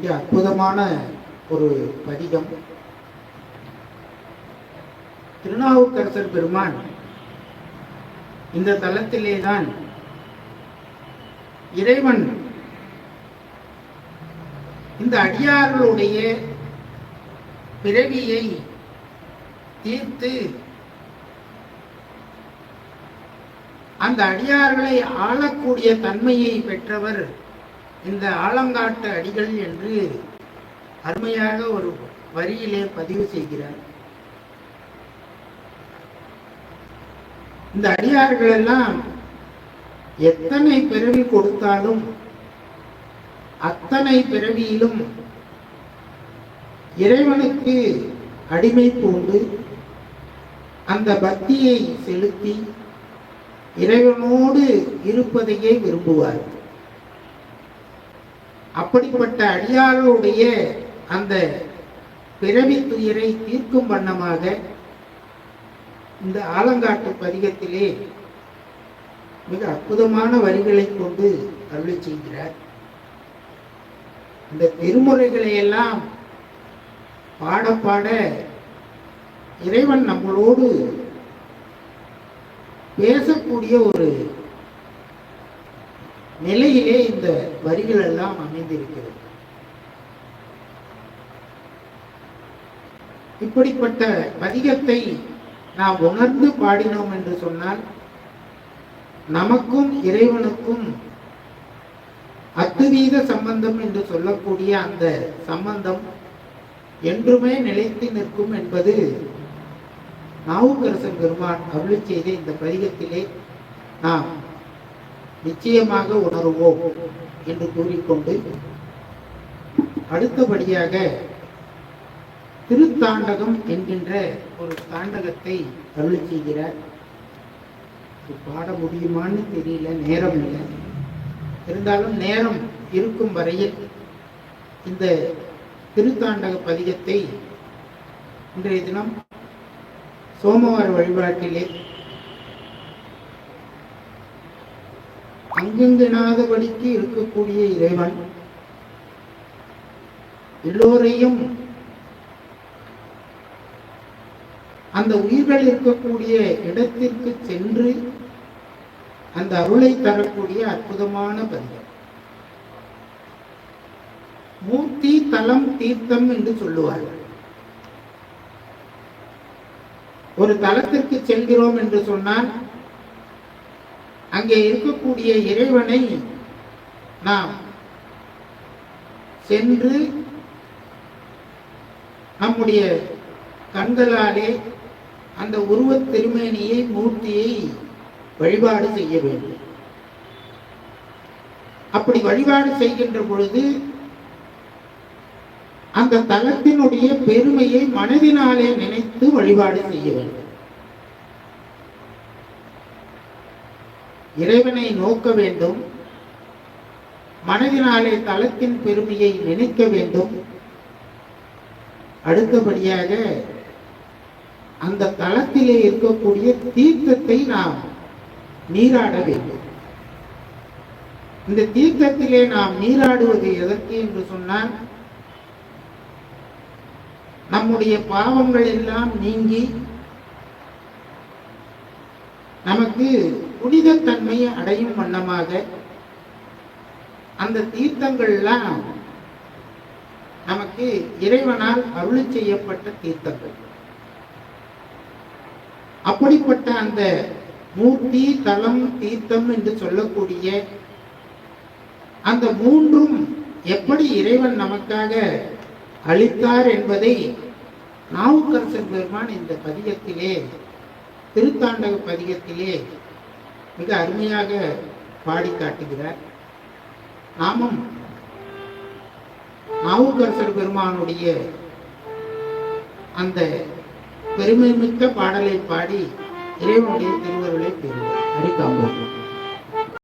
அற்புதமான ஒரு பதிகம். திருநாவுக்கரசர் பெருமான் இந்த தலத்திலே தான் இறைவன் இந்த அடியார்களுடைய பிறவியை தீர்த்து அந்த அடியார்களை ஆளக்கூடிய தன்மையை பெற்றவர் இந்த ஆலங்காட்டு அடிகள் என்று அருமையாக ஒரு வரியிலே பதிவு செய்கிறார். இந்த அடியார்கள் எல்லாம் எத்தனை பிறவி கொடுத்தாலும் அத்தனை பிறவியிலும் இறைவனுக்கு அடிமை பூண்டு அந்த பக்தியை செலுத்தி இறைவனோடு இருப்பதையே விரும்புவார்கள். அப்படிப்பட்ட அடியார்களுடைய அந்த பிறவி துயரை தீர்க்கும் வண்ணமாக இந்த ஆலங்காட்டு பதிகத்திலே மிக அற்புதமான வரிகளை கொண்டு அருளி செய்கிறார். இந்த திருமுறைகளை எல்லாம் பாட பாட இறைவன் நம்மளோடு பேசக்கூடிய ஒரு நிலையிலே இந்த வரிகள் எல்லாம் அமைந்திருக்கிறது. இப்படிப்பட்ட பதிகத்தை நாம் உணர்ந்து பாடினோம் என்று சொன்னால் நமக்கும் இறைவனுக்கும் அத்துவீத சம்பந்தம் என்று சொல்லக்கூடிய அந்த சம்பந்தம் என்றுமே நிலைத்து நிற்கும் என்பது நாவுக்கரசன் பெருமான் அருளி செய்த இந்த பதிகத்திலே நாம் நிச்சயமாக உணருவோம் என்று கூறிக்கொண்டு அடுத்தபடியாக திருத்தாண்டகம் என்கின்ற ஒரு தாண்டகத்தை அருள் செய்கிறார். இது பாட முடியுமான்னு தெரியல நேரம் இல்லை. இருந்தாலும் நேரம் இருக்கும் வரையில் இந்த திருத்தாண்டக பதிகத்தை இன்றைய தினம் சோமவார வழிபாட்டிலே அங்கெங்கினாதபடிக்கு இருக்கக்கூடிய இறைவன் எல்லோரையும் அந்த உயிர்கள் இருக்கக்கூடிய இடத்திற்கு சென்று அந்த அருளை தரக்கூடிய அற்புதமான பதிகம். மூர்த்தி தலம் தீர்த்தம் என்று சொல்லுவார்கள். ஒரு தலத்திற்கு செல்கிறோம் என்று சொன்னால் அங்கே இருக்கக்கூடிய இறைவனை நாம் சென்று நம்முடைய கண்களாலே அந்த உருவத் திருமேனியை மூர்த்தியை வழிபாடு செய்ய வேண்டும். அப்படி வழிபாடு செய்கின்ற பொழுது அந்த தலத்தினுடைய பெருமையை மனதினாலே நினைத்து வழிபாடு செய்ய வேண்டும். இறைவனை நோக்க வேண்டும். மனதினாலே தலத்தின் பெருமையை நினைக்க வேண்டும். அடுத்தபடியாக அந்த தளத்திலே இருக்கக்கூடிய தீர்த்தத்தை நாம் நீராட வேண்டும். இந்த தீர்த்தத்திலே நாம் நீராடுவது எதற்கு என்று சொன்னால் நம்முடைய பாவங்கள் எல்லாம் நீங்கி நமக்கு புனிதத்தன்மையை அடையும் வண்ணமாக அந்த தீர்த்தங்கள்லாம் நமக்கு இறைவனால் அருளி செய்யப்பட்ட தீர்த்தங்கள். அப்படிப்பட்ட அந்த மூர்த்தி தலம் தீர்த்தம் என்று சொல்லக்கூடிய அந்த மூன்றும் எப்படி இறைவன் நமக்காக அளித்தார் என்பதை நாவுக்கரசர் பெருமான் இந்த பதிகத்திலே திருத்தாண்டக பதிகத்திலே மிக அருமையாக பாடி காட்டுகிறார். ஆமாம் நாவுக்கரசர் பெருமானுடைய அந்த பெருமை மிக்க பாடலை பாடி இறைவனுடைய திருவருளை பெறுவார் ஹரிகாம்போம்